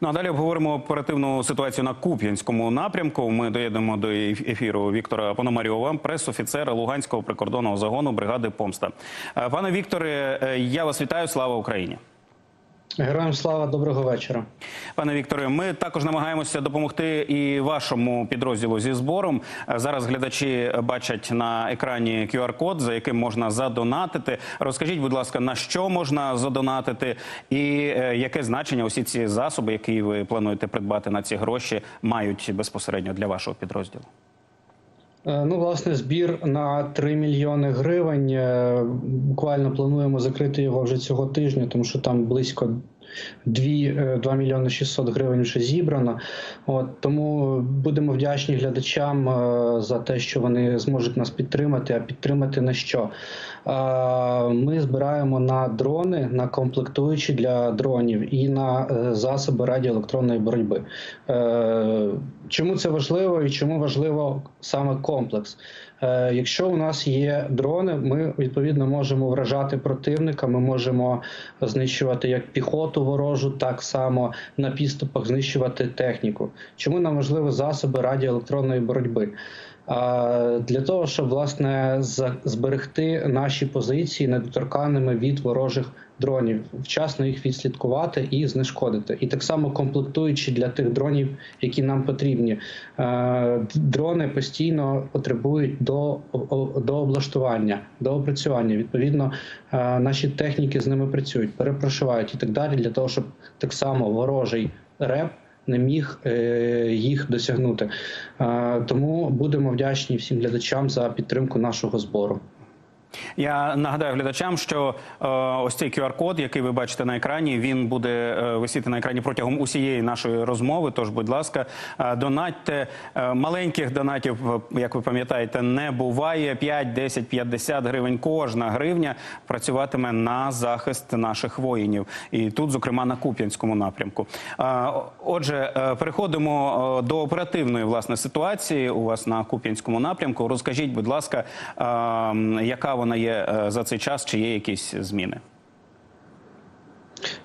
Ну а далі обговоримо оперативну ситуацію на Куп'янському напрямку. Ми доєднемо до ефіру Віктора Пономарьова, прес-офіцера Луганського прикордонного загону бригади Помста. Е, Пане Вікторе, е, я вас вітаю. Слава Україні. Героям слава, доброго вечора. Пане Вікторе, ми також намагаємося допомогти і вашому підрозділу зі збором. Зараз глядачі бачать на екрані QR-код, за яким можна задонатити. Розкажіть, будь ласка, на що можна задонатити, і е, яке значення усі ці засоби, які ви плануєте придбати на ці гроші, мають безпосередньо для вашого підрозділу? Е, Ну, власне, збір на 3 мільйони гривень. Е, Буквально плануємо закрити його вже цього тижня, тому що там близько 2, 2 мільйони 600 гривень вже зібрано. От тому будемо вдячні глядачам е, за те, що вони зможуть нас підтримати. А підтримати на що? Е, Ми збираємо на дрони, на комплектуючі для дронів і на е, засоби радіоелектронної боротьби. Е, Чому це важливо і чому важливо саме комплекс? Е, Якщо у нас є дрони, ми відповідно можемо вражати противника. Ми можемо знищувати як піхоту ворожу, так само на підступах знищувати техніку. Чому нам важливі засоби радіоелектронної боротьби? Для того, щоб власне зберегти наші позиції недоторканими від ворожих дронів, вчасно їх відслідкувати і знешкодити. І так само комплектуючи для тих дронів, які нам потрібні. Е, Дрони постійно потребують до, до облаштування, до опрацювання. Відповідно, е, наші техніки з ними працюють, перепрошивають і так далі, для того, щоб так само ворожий реп не міг е, їх досягнути. Е, Тому будемо вдячні всім глядачам за підтримку нашого збору. Я нагадаю глядачам, що е, ось цей QR-код, який ви бачите на екрані, він буде е, висіти на екрані протягом усієї нашої розмови. Тож, будь ласка, е, донатьте Е, маленьких донатів, е, як ви пам'ятаєте, не буває 5, 10, 50 гривень. Кожна гривня працюватиме на захист наших воїнів, і тут, зокрема, на Куп'янському напрямку. Е, Отже, е, переходимо е, до оперативної власне ситуації у вас на Куп'янському напрямку. Розкажіть, будь ласка, е, яка вона є е, за цей час, чи є якісь зміни?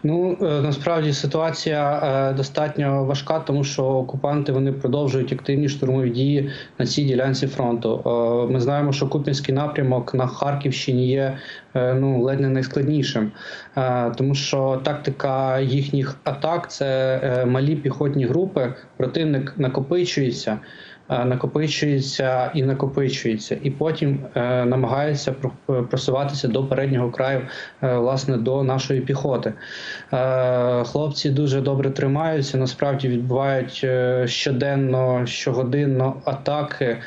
Ну е, насправді ситуація е, достатньо важка, тому що окупанти вони продовжують активні штурмові дії на цій ділянці фронту. Ми знаємо, що Куп'янський напрямок на Харківщині є ну ледь не найскладнішим, тому що тактика їхніх атак це малі піхотні групи. Противник накопичується. Е, Накопичується і накопичується, і потім е, намагається просуватися до переднього краю, е, власне, до нашої піхоти. Е, хлопці дуже добре тримаються. Насправді відбувають е, щоденно, щогодинно атаки е,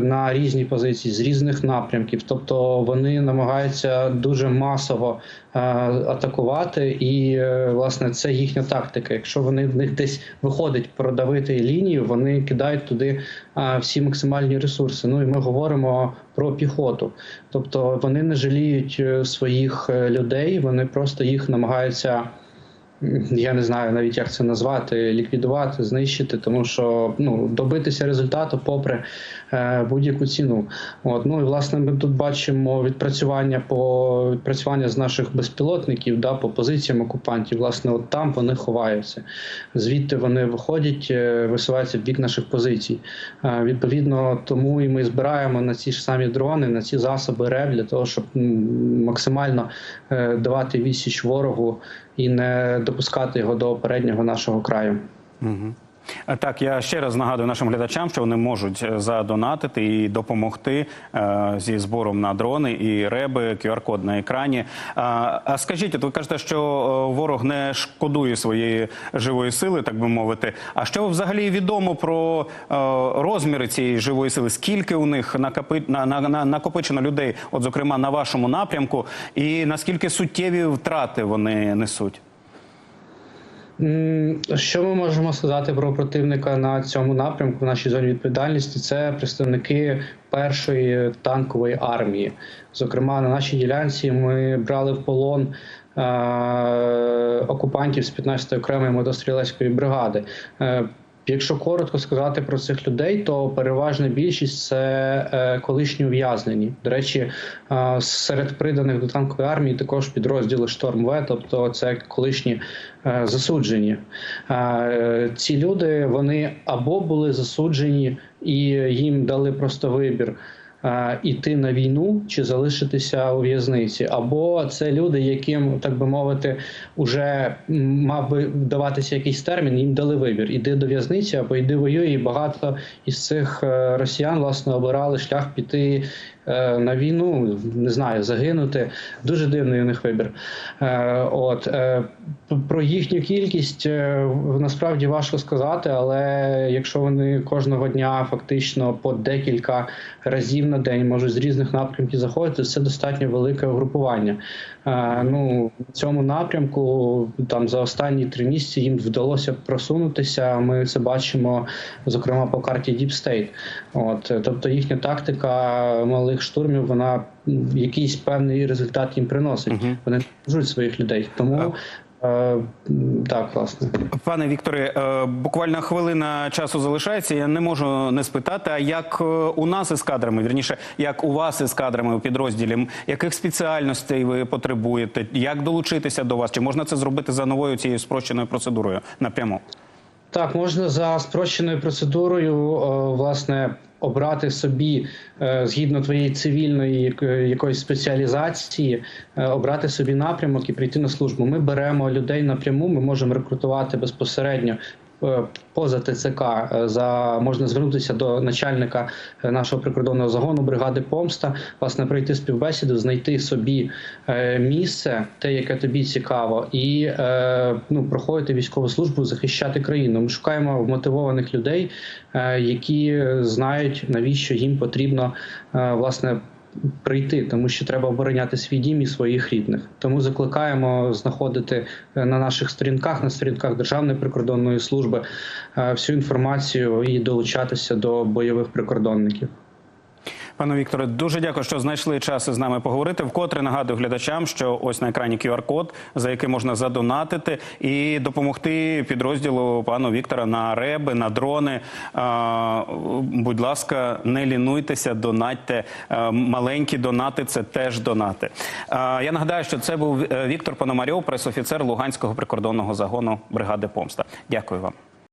на різні позиції з різних напрямків. Тобто вони намагаються дуже масово е, атакувати, і е, власне це їхня тактика. Якщо вони в них десь виходить продавити лінію, вони кидають туди е, всі максимальні ресурси. Ну і ми говоримо про піхоту. Тобто вони не жаліють е, своїх е, людей, вони просто їх намагаються. Я не знаю навіть як це назвати, ліквідувати, знищити, тому що ну добитися результату попри е, будь-яку ціну. От ну і власне ми тут бачимо відпрацювання по відпрацювання з наших безпілотників, да, по позиціям окупантів. Власне, от там вони ховаються. Звідти вони виходять, е, висуваються в бік наших позицій. Е, Відповідно, тому і ми збираємо на ці ж самі дрони, на ці засоби РЕВ для того, щоб максимально е, давати відсіч ворогу і не допускати його до переднього нашого краю. Угу. Так, я ще раз нагадую нашим глядачам, що вони можуть е, задонатити і допомогти е, зі збором на дрони і реби, QR-код на екрані. А, скажіть, от ви кажете, що е, ворог не шкодує своєї живої сили, так би мовити. А що взагалі відомо про розміри цієї живої сили? Скільки у них накопи, на, на, на, накопичено людей, от зокрема на вашому напрямку, і наскільки суттєві втрати вони несуть? Що ми можемо сказати про противника на цьому напрямку, в нашій зоні відповідальності? Це представники першої танкової армії. Зокрема, на нашій ділянці ми брали в полон е- окупантів з 15-ї окремої мотострілецької бригади. Якщо коротко сказати про цих людей, то переважна більшість це е, колишні ув'язнені. До речі, е, серед приданих до танкової армії також підрозділи Шторм В, тобто це колишні е, засуджені. Ці люди вони або були засуджені і їм дали просто вибір. Е, Іти на війну чи залишитися у в'язниці, або це люди, яким так би мовити, уже мав би вдаватися якийсь термін. Їм дали вибір: іди до в'язниці або йди воюй. І багато із цих е, росіян власне обирали шлях піти на війну, не знаю, загинути. Дуже дивний у них вибір. Е, От е, про їхню кількість е, насправді важко сказати, але якщо вони кожного дня фактично по декілька разів на день можуть з різних напрямків заходити, це достатньо велике угрупування. Е, Ну в цьому напрямку там за останні три місяці їм вдалося просунутися. Ми це бачимо, зокрема по карті Deep State. От е, тобто їхня тактика малих штурмів, вона якийсь певний результат їм приносить. Мгм. Вони не можуть своїх людей. Тому е, так, власне. Пане Вікторе, е, буквально хвилина часу залишається. Я не можу не спитати, а як е, у нас із кадрами, вірніше, як у вас із кадрами у підрозділі, яких спеціальностей ви потребуєте? Як долучитися до вас? Чи можна це зробити за новою цією спрощеною процедурою напряму? Так, можна за спрощеною процедурою, е, власне, обрати собі е, згідно твоєї цивільної якоїсь спеціалізації, е, обрати собі напрямок і прийти на службу. Ми беремо людей напряму, ми можемо рекрутувати безпосередньо. Е, Поза ТЦК е, за можна звернутися до начальника е, нашого прикордонного загону бригади Помста, власне, пройти співбесіду, знайти собі місце, те, яке тобі цікаво, і ну, проходити військову службу, захищати країну. Ми шукаємо вмотивованих людей, які знають, навіщо їм потрібно власне. Прийти, тому що треба обороняти свій дім і своїх рідних. Тому закликаємо знаходити е, на наших сторінках, на сторінках Державної прикордонної служби е, всю інформацію і долучатися до бойових прикордонників. Пане Вікторе, дуже дякую, що знайшли час із нами поговорити. Вкотре нагадую глядачам, що ось на екрані QR-код, за який можна задонатити і допомогти підрозділу пану Віктора на реби, на дрони. Будь ласка, не лінуйтеся, донатьте. Маленькі донати це теж донати. Я нагадаю, що це був е, Віктор Пономарьов, пресофіцер Луганського прикордонного загону бригади Помста. Дякую вам.